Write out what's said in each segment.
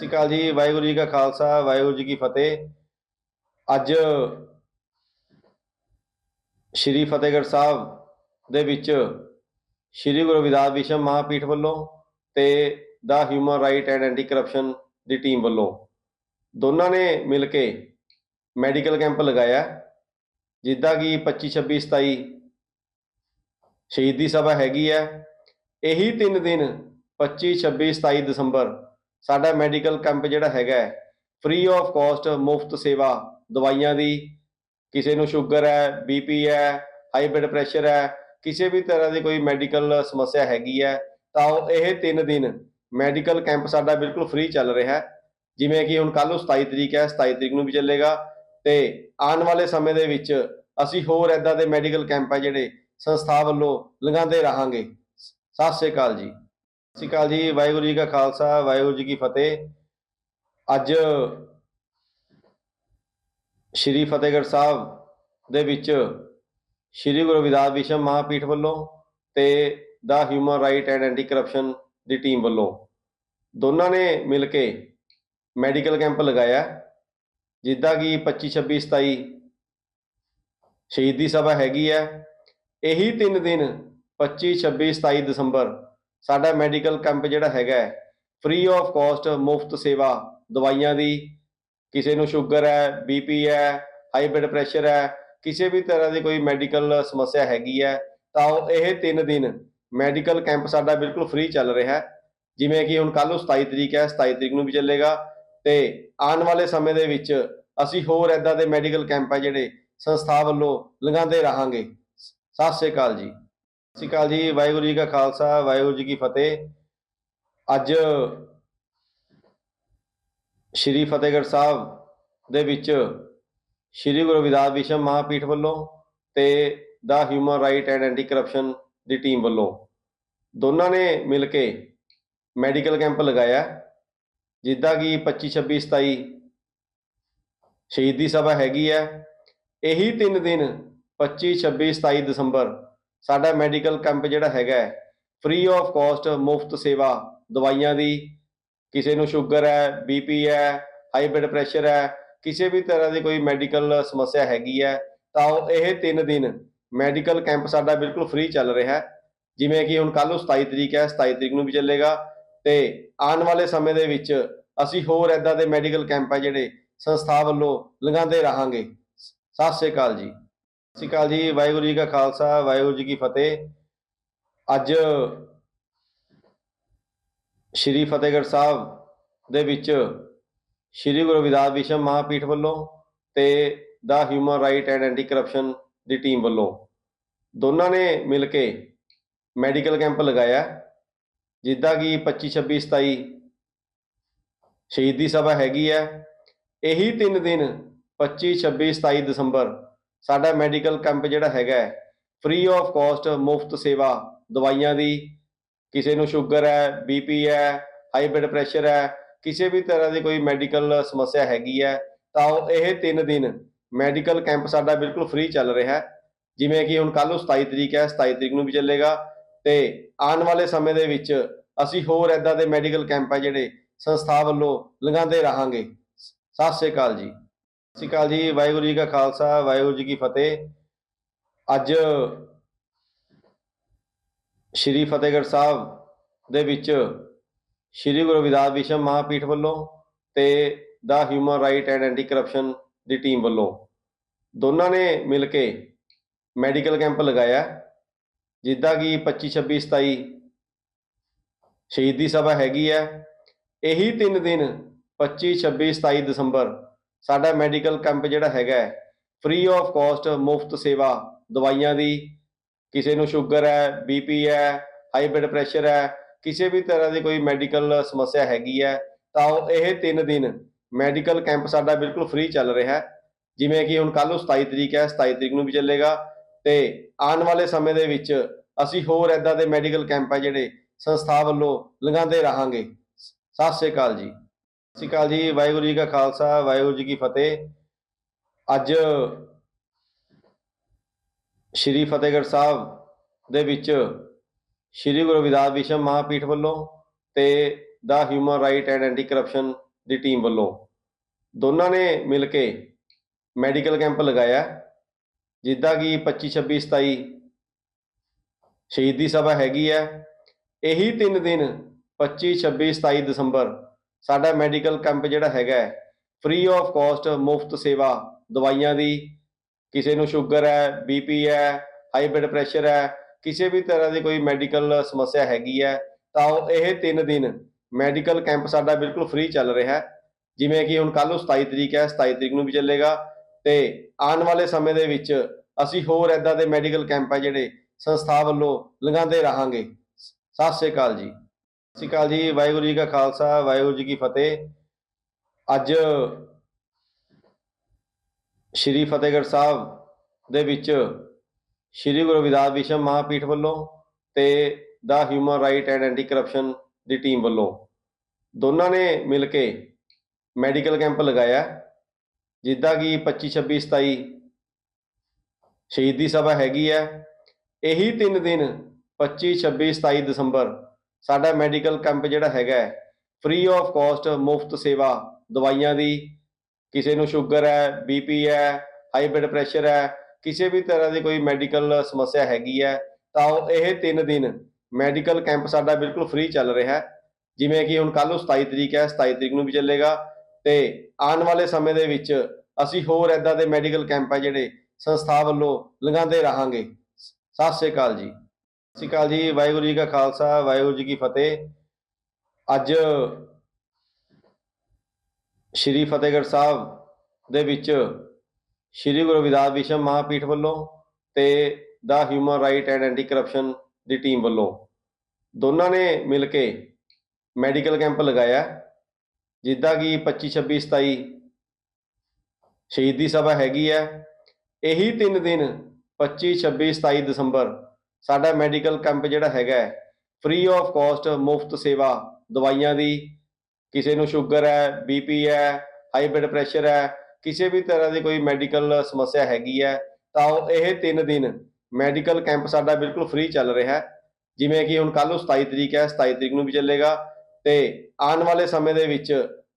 ਸਤਿ ਸ਼੍ਰੀ ਅਕਾਲ ਜੀ, ਵਾਹਿਗੁਰੂ ਜੀ ਕਾ ਖਾਲਸਾ, ਵਾਹਿਗੁਰੂ ਜੀ ਕੀ ਫਤਿਹ। ਅੱਜ ਸ਼੍ਰੀ ਫਤਿਹਗੜ੍ਹ ਸਾਹਿਬ ਦੇ ਵਿੱਚ ਸ਼੍ਰੀ ਗੁਰੂ ਰਵਿਦਾਸ ਵਿਸ਼ਵ ਮਹਾਪੀਠ ਵੱਲੋਂ ਤੇ ਦਾ human right and anti corruption the team ਵੱਲੋਂ ਦੋਨਾਂ ਨੇ ਮਿਲ ਕੇ ਮੈਡੀਕਲ ਕੈਂਪ ਲਗਾਇਆ। ਜਿੱਦਾਂ ਕਿ 25 26 27 ਸ਼ਹੀਦੀ ਸਭਾ ਹੈਗੀ ਹੈ। ਇਹੀ ਤਿੰਨ ਦਿਨ 25 26 27 ਦਸੰਬਰ ਸਾਡਾ ਮੈਡੀਕਲ ਕੈਂਪ ਜਿਹੜਾ ਹੈਗਾ ਫ੍ਰੀ ਆਫ ਕਾਸਟ ਮੁਫਤ ਸੇਵਾ, ਦਵਾਈਆਂ ਦੀ, ਕਿਸੇ ਨੂੰ ਸ਼ੂਗਰ ਹੈ ਬੀਪੀ ਹੈ ਹਾਈ ਬਲੱਡ ਪ੍ਰੈਸ਼ਰ ਹੈ, ਕਿਸੇ ਵੀ ਤਰ੍ਹਾਂ ਦੀ ਕੋਈ ਮੈਡੀਕਲ ਸਮੱਸਿਆ ਹੈਗੀ ਹੈ, ਤਾਂ ਉਹ ਇਹ ਤਿੰਨ ਦਿਨ ਮੈਡੀਕਲ ਕੈਂਪ ਸਾਡਾ ਬਿਲਕੁਲ ਫ੍ਰੀ ਚੱਲ ਰਿਹਾ ਹੈ। ਜਿਵੇਂ ਕਿ ਹੁਣ ਕੱਲ ਨੂੰ 27 ਤਰੀਕ ਹੈ 27 ਤਰੀਕ ਨੂੰ ਵੀ ਚੱਲੇਗਾ ਤੇ ਆਉਣ ਵਾਲੇ ਸਮੇਂ ਦੇ ਵਿੱਚ ਅਸੀਂ ਹੋਰ ਐਦਾਂ ਦੇ ਮੈਡੀਕਲ ਕੈਂਪ ਹੈ ਜਿਹੜੇ ਸੰਸਥਾ ਵੱਲੋਂ ਲਗਾਉਂਦੇ ਰਹਾਂਗੇ। ਸਤਿ ਸ਼੍ਰੀ ਅਕਾਲ ਜੀ। ਸਤਿ ਸ਼੍ਰੀ ਅਕਾਲ ਜੀ, ਵਾਹਿਗੁਰੂ ਜੀ ਕਾ ਖਾਲਸਾ, ਵਾਹਿਗੁਰੂ ਜੀ ਕੀ ਫਤਿਹ। ਅੱਜ ਸ਼੍ਰੀ ਫਤਿਹਗੜ੍ਹ ਸਾਹਿਬ ਦੇ ਵਿੱਚ ਸ਼੍ਰੀ ਗੁਰੂ ਰਵਿਦਾਸ ਵਿਸ਼ਵ ਮਹਾਪੀਠ ਵੱਲੋਂ ਤੇ ਦਾ human right and anti corruption the team ਵੱਲੋਂ ਦੋਨਾਂ ਨੇ ਮਿਲ ਕੇ ਮੈਡੀਕਲ ਕੈਂਪ ਲਗਾਇਆ ਜਿੱਦਾਂ ਕਿ 25 26 27 ਸ਼ਹੀਦੀ ਸਭਾ ਹੈਗੀ ਹੈ। ਇਹੀ ਤਿੰਨ ਦਿਨ 25 26 27 ਦਸੰਬਰ ਸਾਡਾ ਮੈਡੀਕਲ ਕੈਂਪ ਜਿਹੜਾ ਹੈਗਾ ਫ੍ਰੀ ਆਫ ਕਾਸਟ ਮੁਫਤ ਸੇਵਾ, ਦਵਾਈਆਂ ਦੀ, ਕਿਸੇ ਨੂੰ ਸ਼ੂਗਰ ਹੈ ਬੀਪੀ ਹੈ ਹਾਈ ਬਲੱਡ ਪ੍ਰੈਸ਼ਰ ਹੈ, ਕਿਸੇ ਵੀ ਤਰ੍ਹਾਂ ਦੀ ਕੋਈ ਮੈਡੀਕਲ ਸਮੱਸਿਆ ਹੈਗੀ ਹੈ, ਤਾਂ ਉਹ ਇਹ ਤਿੰਨ ਦਿਨ ਮੈਡੀਕਲ ਕੈਂਪ ਸਾਡਾ ਬਿਲਕੁਲ ਫ੍ਰੀ ਚੱਲ ਰਿਹਾ ਹੈ। ਜਿਵੇਂ ਕਿ ਹੁਣ ਕੱਲ ਨੂੰ 27 ਤਰੀਕ ਹੈ 27 ਤਰੀਕ ਨੂੰ ਵੀ ਚੱਲੇਗਾ ਤੇ ਆਉਣ ਵਾਲੇ ਸਮੇਂ ਦੇ ਵਿੱਚ ਅਸੀਂ ਹੋਰ ਐਦਾਂ ਦੇ ਮੈਡੀਕਲ ਕੈਂਪ ਹੈ ਜਿਹੜੇ ਸੰਸਥਾ ਵੱਲੋਂ ਲਗਾਉਂਦੇ ਰਹਾਂਗੇ। ਸਤਿ ਸ਼੍ਰੀ ਅਕਾਲ ਜੀ। ਸਤਿ ਸ਼੍ਰੀ ਅਕਾਲ ਜੀ, ਵਾਹਿਗੁਰੂ ਜੀ ਕਾ ਖਾਲਸਾ, ਵਾਹਿਗੁਰੂ ਜੀ ਕੀ ਫਤਿਹ। ਅੱਜ ਸ਼੍ਰੀ ਫਤਿਹਗੜ੍ਹ ਸਾਹਿਬ ਦੇ ਵਿੱਚ ਸ਼੍ਰੀ ਗੁਰੂ ਰਵਿਦਾਸ ਵਿਸ਼ਵ ਮਹਾਪੀਠ ਵੱਲੋਂ ਤੇ ਦਾ human right and anti corruption the team ਵੱਲੋਂ ਦੋਨਾਂ ਨੇ ਮਿਲ ਕੇ ਮੈਡੀਕਲ ਕੈਂਪ ਲਗਾਇਆ ਜਿੱਦਾਂ ਕਿ 25 26 27 ਸ਼ਹੀਦੀ ਸਭਾ ਹੈਗੀ ਹੈ। ਇਹੀ ਤਿੰਨ ਦਿਨ 25 26 27 ਦਸੰਬਰ ਸਾਡਾ ਮੈਡੀਕਲ ਕੈਂਪ ਜਿਹੜਾ ਹੈਗਾ ਫ੍ਰੀ ਆਫ ਕਾਸਟ ਮੁਫਤ ਸੇਵਾ, ਦਵਾਈਆਂ ਦੀ, ਕਿਸੇ ਨੂੰ ਸ਼ੂਗਰ ਹੈ ਬੀਪੀ ਹੈ ਹਾਈ ਬਲੱਡ ਪ੍ਰੈਸ਼ਰ ਹੈ, ਕਿਸੇ ਵੀ ਤਰ੍ਹਾਂ ਦੀ ਕੋਈ ਮੈਡੀਕਲ ਸਮੱਸਿਆ ਹੈਗੀ ਹੈ, ਤਾਂ ਉਹ ਇਹ ਤਿੰਨ ਦਿਨ ਮੈਡੀਕਲ ਕੈਂਪ ਸਾਡਾ ਬਿਲਕੁਲ ਫ੍ਰੀ ਚੱਲ ਰਿਹਾ ਹੈ। ਜਿਵੇਂ ਕਿ ਹੁਣ ਕੱਲ ਨੂੰ 27 ਤਰੀਕ ਹੈ 27 ਤਰੀਕ ਨੂੰ ਵੀ ਚੱਲੇਗਾ ਤੇ ਆਉਣ ਵਾਲੇ ਸਮੇਂ ਦੇ ਵਿੱਚ ਅਸੀਂ ਹੋਰ ਐਦਾਂ ਦੇ ਮੈਡੀਕਲ ਕੈਂਪ ਹੈ ਜਿਹੜੇ ਸੰਸਥਾ ਵੱਲੋਂ ਲਗਾਉਂਦੇ ਰਹਾਂਗੇ। ਸਤਿ ਸ਼੍ਰੀ ਅਕਾਲ ਜੀ। ਸਤਿ ਸ਼੍ਰੀ ਅਕਾਲ ਜੀ, ਵਾਹਿਗੁਰੂ ਜੀ ਕਾ ਖਾਲਸਾ, ਵਾਹਿਗੁਰੂ ਜੀ ਕੀ ਫਤਿਹ। ਅੱਜ ਸ਼੍ਰੀ ਫਤਿਹਗੜ੍ਹ ਸਾਹਿਬ ਦੇ ਵਿੱਚ ਸ਼੍ਰੀ ਗੁਰੂ ਰਵਿਦਾਸ ਵਿਸ਼ਵ ਮਹਾਪੀਠ ਵੱਲੋਂ ਤੇ ਦਾ human right and anti corruption the team ਵੱਲੋਂ ਦੋਨਾਂ ਨੇ ਮਿਲ ਕੇ ਮੈਡੀਕਲ ਕੈਂਪ ਲਗਾਇਆ ਜਿੱਦਾਂ ਕਿ 25 26 27 ਸ਼ਹੀਦੀ ਸਭਾ ਹੈਗੀ ਹੈ। ਇਹੀ ਤਿੰਨ ਦਿਨ 25 26 27 ਦਸੰਬਰ ਸਾਡਾ ਮੈਡੀਕਲ ਕੈਂਪ ਜਿਹੜਾ ਹੈਗਾ ਫ੍ਰੀ ਆਫ ਕਾਸਟ ਮੁਫਤ ਸੇਵਾ, ਦਵਾਈਆਂ ਦੀ, ਕਿਸੇ ਨੂੰ ਸ਼ੂਗਰ ਹੈ ਬੀਪੀ ਹੈ ਹਾਈ ਬਲੱਡ ਪ੍ਰੈਸ਼ਰ ਹੈ, ਕਿਸੇ ਵੀ ਤਰ੍ਹਾਂ ਦੀ ਕੋਈ ਮੈਡੀਕਲ ਸਮੱਸਿਆ ਹੈਗੀ ਹੈ, ਤਾਂ ਉਹ ਇਹ ਤਿੰਨ ਦਿਨ ਮੈਡੀਕਲ ਕੈਂਪ ਸਾਡਾ ਬਿਲਕੁਲ ਫ੍ਰੀ ਚੱਲ ਰਿਹਾ ਹੈ। ਜਿਵੇਂ ਕਿ ਹੁਣ ਕੱਲ ਨੂੰ 27 ਤਰੀਕ ਹੈ 27 ਤਰੀਕ ਨੂੰ ਵੀ ਚੱਲੇਗਾ ਤੇ ਆਉਣ ਵਾਲੇ ਸਮੇਂ ਦੇ ਵਿੱਚ ਅਸੀਂ ਹੋਰ ਐਦਾਂ ਦੇ ਮੈਡੀਕਲ ਕੈਂਪ ਹੈ ਜਿਹੜੇ ਸੰਸਥਾ ਵੱਲੋਂ ਲਗਾਉਂਦੇ ਰਹਾਂਗੇ। ਸਤਿ ਸ਼੍ਰੀ ਅਕਾਲ ਜੀ। ਸਤਿ ਸ਼੍ਰੀ ਅਕਾਲ ਜੀ, ਵਾਹਿਗੁਰੂ ਜੀ ਕਾ ਖਾਲਸਾ, ਵਾਹਿਗੁਰੂ ਜੀ ਕੀ ਫਤਿਹ। ਅੱਜ ਸ਼੍ਰੀ ਫਤਿਹਗੜ੍ਹ ਸਾਹਿਬ ਦੇ ਵਿੱਚ ਸ਼੍ਰੀ ਗੁਰੂ ਰਵਿਦਾਸ ਵਿਸ਼ਵ ਮਹਾਪੀਠ ਵੱਲੋਂ ਤੇ ਦਾ human right and anti corruption the team ਵੱਲੋਂ ਦੋਨਾਂ ਨੇ ਮਿਲ ਕੇ ਮੈਡੀਕਲ ਕੈਂਪ ਲਗਾਇਆ ਜਿੱਦਾਂ ਕਿ 25 26 27 ਸ਼ਹੀਦੀ ਸਭਾ ਹੈਗੀ ਹੈ। ਇਹੀ ਤਿੰਨ ਦਿਨ 25 26 27 ਦਸੰਬਰ ਸਾਡਾ ਮੈਡੀਕਲ ਕੈਂਪ ਜਿਹੜਾ ਹੈਗਾ ਫ੍ਰੀ ਆਫ ਕਾਸਟ ਮੁਫਤ ਸੇਵਾ, ਦਵਾਈਆਂ ਦੀ, ਕਿਸੇ ਨੂੰ ਸ਼ੂਗਰ ਹੈ ਬੀਪੀ ਹੈ ਹਾਈ ਬਲੱਡ ਪ੍ਰੈਸ਼ਰ ਹੈ, ਕਿਸੇ ਵੀ ਤਰ੍ਹਾਂ ਦੀ ਕੋਈ ਮੈਡੀਕਲ ਸਮੱਸਿਆ ਹੈਗੀ ਹੈ, ਤਾਂ ਉਹ ਇਹ ਤਿੰਨ ਦਿਨ ਮੈਡੀਕਲ ਕੈਂਪ ਸਾਡਾ ਬਿਲਕੁਲ ਫ੍ਰੀ ਚੱਲ ਰਿਹਾ ਹੈ। ਜਿਵੇਂ ਕਿ ਹੁਣ ਕੱਲ ਨੂੰ 27 ਤਰੀਕ ਹੈ 27 ਤਰੀਕ ਨੂੰ ਵੀ ਚੱਲੇਗਾ ਤੇ ਆਉਣ ਵਾਲੇ ਸਮੇਂ ਦੇ ਵਿੱਚ ਅਸੀਂ ਹੋਰ ਐਦਾਂ ਦੇ ਮੈਡੀਕਲ ਕੈਂਪ ਹੈ ਜਿਹੜੇ ਸੰਸਥਾ ਵੱਲੋਂ ਲਗਾਉਂਦੇ ਰਹਾਂਗੇ। ਸਤਿ ਸ਼੍ਰੀ ਅਕਾਲ ਜੀ। ਸਤਿ ਸ਼੍ਰੀ ਅਕਾਲ ਜੀ, ਵਾਹਿਗੁਰੂ ਜੀ ਕਾ ਖਾਲਸਾ, ਵਾਹਿਗੁਰੂ ਜੀ ਕੀ ਫਤਿਹ। ਅੱਜ ਸ਼੍ਰੀ ਫਤਿਹਗੜ੍ਹ ਸਾਹਿਬ ਦੇ ਵਿੱਚ ਸ਼੍ਰੀ ਗੁਰੂ ਰਵਿਦਾਸ ਵਿਸ਼ਵ ਮਹਾਪੀਠ ਵੱਲੋਂ ਤੇ ਦਾ human right and anti corruption the team ਵੱਲੋਂ ਦੋਨਾਂ ਨੇ ਮਿਲ ਕੇ ਮੈਡੀਕਲ ਕੈਂਪ ਲਗਾਇਆ ਜਿੱਦਾਂ ਕਿ 25 26 27 ਸ਼ਹੀਦੀ ਸਭਾ ਹੈਗੀ ਹੈ। ਇਹੀ ਤਿੰਨ ਦਿਨ 25 26 27 ਦਸੰਬਰ ਸਾਡਾ ਮੈਡੀਕਲ ਕੈਂਪ ਜਿਹੜਾ ਹੈਗਾ ਫ੍ਰੀ ਆਫ ਕਾਸਟ ਮੁਫਤ ਸੇਵਾ, ਦਵਾਈਆਂ ਦੀ, ਕਿਸੇ ਨੂੰ ਸ਼ੂਗਰ ਹੈ ਬੀਪੀ ਹੈ ਹਾਈ ਬਲੱਡ ਪ੍ਰੈਸ਼ਰ ਹੈ, ਕਿਸੇ ਵੀ ਤਰ੍ਹਾਂ ਦੀ ਕੋਈ ਮੈਡੀਕਲ ਸਮੱਸਿਆ ਹੈਗੀ ਹੈ, ਤਾਂ ਉਹ ਇਹ ਤਿੰਨ ਦਿਨ ਮੈਡੀਕਲ ਕੈਂਪ ਸਾਡਾ ਬਿਲਕੁਲ ਫ੍ਰੀ ਚੱਲ ਰਿਹਾ ਹੈ। ਜਿਵੇਂ ਕਿ ਹੁਣ ਕੱਲ ਨੂੰ 27 ਤਰੀਕ ਹੈ 27 ਤਰੀਕ ਨੂੰ ਵੀ ਚੱਲੇਗਾ ਤੇ ਆਉਣ ਵਾਲੇ ਸਮੇਂ ਦੇ ਵਿੱਚ ਅਸੀਂ ਹੋਰ ਐਦਾਂ ਦੇ ਮੈਡੀਕਲ ਕੈਂਪ ਹੈ ਜਿਹੜੇ ਸੰਸਥਾ ਵੱਲੋਂ ਲਗਾਉਂਦੇ ਰਹਾਂਗੇ। ਸਤਿ ਸ਼੍ਰੀ ਅਕਾਲ ਜੀ। ਸਤਿ ਸ਼੍ਰੀ ਅਕਾਲ ਜੀ, ਵਾਹਿਗੁਰੂ ਜੀ ਕਾ ਖਾਲਸਾ, ਵਾਹਿਗੁਰੂ ਜੀ ਕੀ ਫਤਿਹ। ਅੱਜ ਸ਼੍ਰੀ ਫਤਿਹਗੜ੍ਹ ਸਾਹਿਬ ਦੇ ਵਿੱਚ ਸ਼੍ਰੀ ਗੁਰੂ ਰਵਿਦਾਸ ਵਿਸ਼ਵ ਮਹਾਪੀਠ ਵੱਲੋਂ ਤੇ ਦਾ human right and anti corruption the team ਵੱਲੋਂ ਦੋਨਾਂ ਨੇ ਮਿਲ ਕੇ ਮੈਡੀਕਲ ਕੈਂਪ ਲਗਾਇਆ ਜਿੱਦਾਂ ਕਿ 25 26 27 ਸ਼ਹੀਦੀ ਸਭਾ ਹੈਗੀ ਹੈ। ਇਹੀ ਤਿੰਨ ਦਿਨ 25 26 27 ਦਸੰਬਰ ਸਾਡਾ ਮੈਡੀਕਲ ਕੈਂਪ ਜਿਹੜਾ ਹੈਗਾ ਫ੍ਰੀ ਆਫ ਕਾਸਟ ਮੁਫਤ ਸੇਵਾ, ਦਵਾਈਆਂ ਦੀ, ਕਿਸੇ ਨੂੰ ਸ਼ੂਗਰ ਹੈ ਬੀਪੀ ਹੈ ਹਾਈ ਬਲੱਡ ਪ੍ਰੈਸ਼ਰ ਹੈ, ਕਿਸੇ ਵੀ ਤਰ੍ਹਾਂ ਦੀ ਕੋਈ ਮੈਡੀਕਲ ਸਮੱਸਿਆ ਹੈਗੀ ਹੈ, ਤਾਂ ਉਹ ਇਹ ਤਿੰਨ ਦਿਨ ਮੈਡੀਕਲ ਕੈਂਪ ਸਾਡਾ ਬਿਲਕੁਲ ਫ੍ਰੀ ਚੱਲ ਰਿਹਾ ਹੈ। ਜਿਵੇਂ ਕਿ ਹੁਣ ਕੱਲ ਨੂੰ 27 ਤਰੀਕ ਹੈ 27 ਤਰੀਕ ਨੂੰ ਵੀ ਚੱਲੇਗਾ ਤੇ ਆਉਣ ਵਾਲੇ ਸਮੇਂ ਦੇ ਵਿੱਚ ਅਸੀਂ ਹੋਰ ਐਦਾਂ ਦੇ ਮੈਡੀਕਲ ਕੈਂਪ ਹੈ ਜਿਹੜੇ ਸੰਸਥਾ ਵੱਲੋਂ ਲਗਾਉਂਦੇ ਰਹਾਂਗੇ। ਸਤਿ ਸ਼੍ਰੀ ਅਕਾਲ ਜੀ। ਸਤਿ ਸ਼੍ਰੀ ਅਕਾਲ ਜੀ, ਵਾਹਿਗੁਰੂ ਜੀ ਕਾ ਖਾਲਸਾ, ਵਾਹਿਗੁਰੂ ਜੀ ਕੀ ਫਤਿਹ। ਅੱਜ ਸ਼੍ਰੀ ਫਤਿਹਗੜ੍ਹ ਸਾਹਿਬ ਦੇ ਵਿੱਚ ਸ਼੍ਰੀ ਗੁਰੂ ਰਵਿਦਾਸ ਵਿਸ਼ਵ ਮਹਾਪੀਠ ਵੱਲੋਂ ਤੇ ਦਾ human right and anti corruption the team ਵੱਲੋਂ ਦੋਨਾਂ ਨੇ ਮਿਲ ਕੇ ਮੈਡੀਕਲ ਕੈਂਪ ਲਗਾਇਆ ਜਿੱਦਾਂ ਕਿ 25 26 27 ਸ਼ਹੀਦੀ ਸਭਾ ਹੈਗੀ ਹੈ। ਇਹੀ ਤਿੰਨ ਦਿਨ 25 26 27 ਦਸੰਬਰ ਸਾਡਾ ਮੈਡੀਕਲ ਕੈਂਪ ਜਿਹੜਾ ਹੈਗਾ ਫ੍ਰੀ ਆਫ ਕਾਸਟ ਮੁਫਤ ਸੇਵਾ, ਦਵਾਈਆਂ ਦੀ, ਕਿਸੇ ਨੂੰ ਸ਼ੂਗਰ ਹੈ ਬੀਪੀ ਹੈ ਹਾਈ ਬਲੱਡ ਪ੍ਰੈਸ਼ਰ ਹੈ, ਕਿਸੇ ਵੀ ਤਰ੍ਹਾਂ ਦੀ ਕੋਈ ਮੈਡੀਕਲ ਸਮੱਸਿਆ ਹੈਗੀ ਹੈ, ਤਾਂ ਉਹ ਇਹ ਤਿੰਨ ਦਿਨ ਮੈਡੀਕਲ ਕੈਂਪ ਸਾਡਾ ਬਿਲਕੁਲ ਫ੍ਰੀ ਚੱਲ ਰਿਹਾ ਹੈ। ਜਿਵੇਂ ਕਿ ਹੁਣ ਕੱਲ ਨੂੰ 27 ਤਰੀਕ ਹੈ 27 ਤਰੀਕ ਨੂੰ ਵੀ ਚੱਲੇਗਾ ਤੇ ਆਉਣ ਵਾਲੇ ਸਮੇਂ ਦੇ ਵਿੱਚ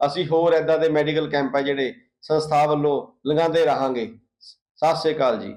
ਅਸੀਂ ਹੋਰ ਐਦਾਂ ਦੇ ਮੈਡੀਕਲ ਕੈਂਪ ਹੈ ਜਿਹੜੇ ਸੰਸਥਾ ਵੱਲੋਂ ਲਗਾਉਂਦੇ ਰਹਾਂਗੇ। ਸਤਿ ਸ਼੍ਰੀ ਅਕਾਲ ਜੀ।